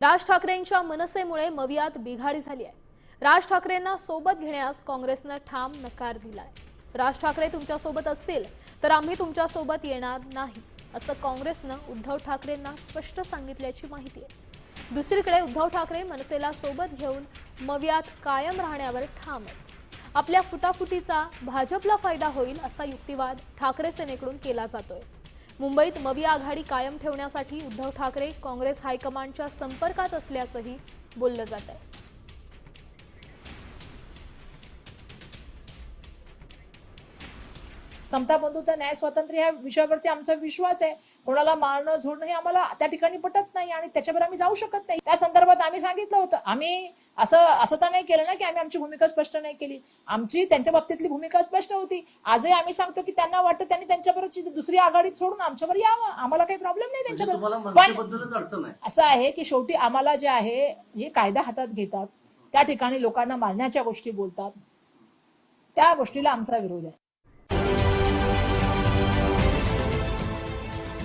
राज ठाकरेंच्या मनसेमुळे मवियात बिघाडी झाली आहे. राज ठाकरेंना सोबत घेण्यास काँग्रेसनं ठाम नकार दिलाय. राज ठाकरे तुमच्यासोबत असतील तर आम्ही तुमच्यासोबत येणार नाही असं काँग्रेसनं उद्धव ठाकरेंना स्पष्ट सांगितल्याची माहिती आहे. दुसरीकडे उद्धव ठाकरे मनसेला सोबत घेऊन मवियात कायम राहण्यावर ठाम आहेत. आपल्या फुटाफुटीचा भाजपला फायदा होईल असा युक्तिवाद ठाकरे सेनेकडून केला जातोय. मुंबईत मवी आघाडी कायम ठेवण्यासाठी उद्धव ठाकरे काँग्रेस हायकमांडच्या संपर्कात असल्याचंही बोललं जात आहे समता बंधुता न्याय स्वातंत्र्य ह्या विषयावरती आमचा विश्वास आहे. कोणाला मारणं झोडणं हे आम्हाला त्या ठिकाणी पटत नाही आणि त्याच्यावर आम्ही जाऊ शकत नाही. त्या संदर्भात आम्ही सांगितलं होतं. आम्ही असं असं तर नाही केलं ना की आम्ही आमची भूमिका स्पष्ट नाही केली. आमची त्यांच्या बाबतीतली भूमिका स्पष्ट होती. आजही आम्ही सांगतो की त्यांना वाटतं त्यांनी त्यांच्याबरोबर दुसरी आघाडी सोडून आमच्यावर यावं. आम्हाला काही प्रॉब्लेम नाही म्हणजे त्यांच्याबरोबर. पण असं आहे की शेवटी आम्हाला जे आहे जे कायदा हातात घेतात. त्या ठिकाणी लोकांना मारण्याच्या गोष्टी बोलतात. त्या गोष्टीला आमचा विरोध आहे.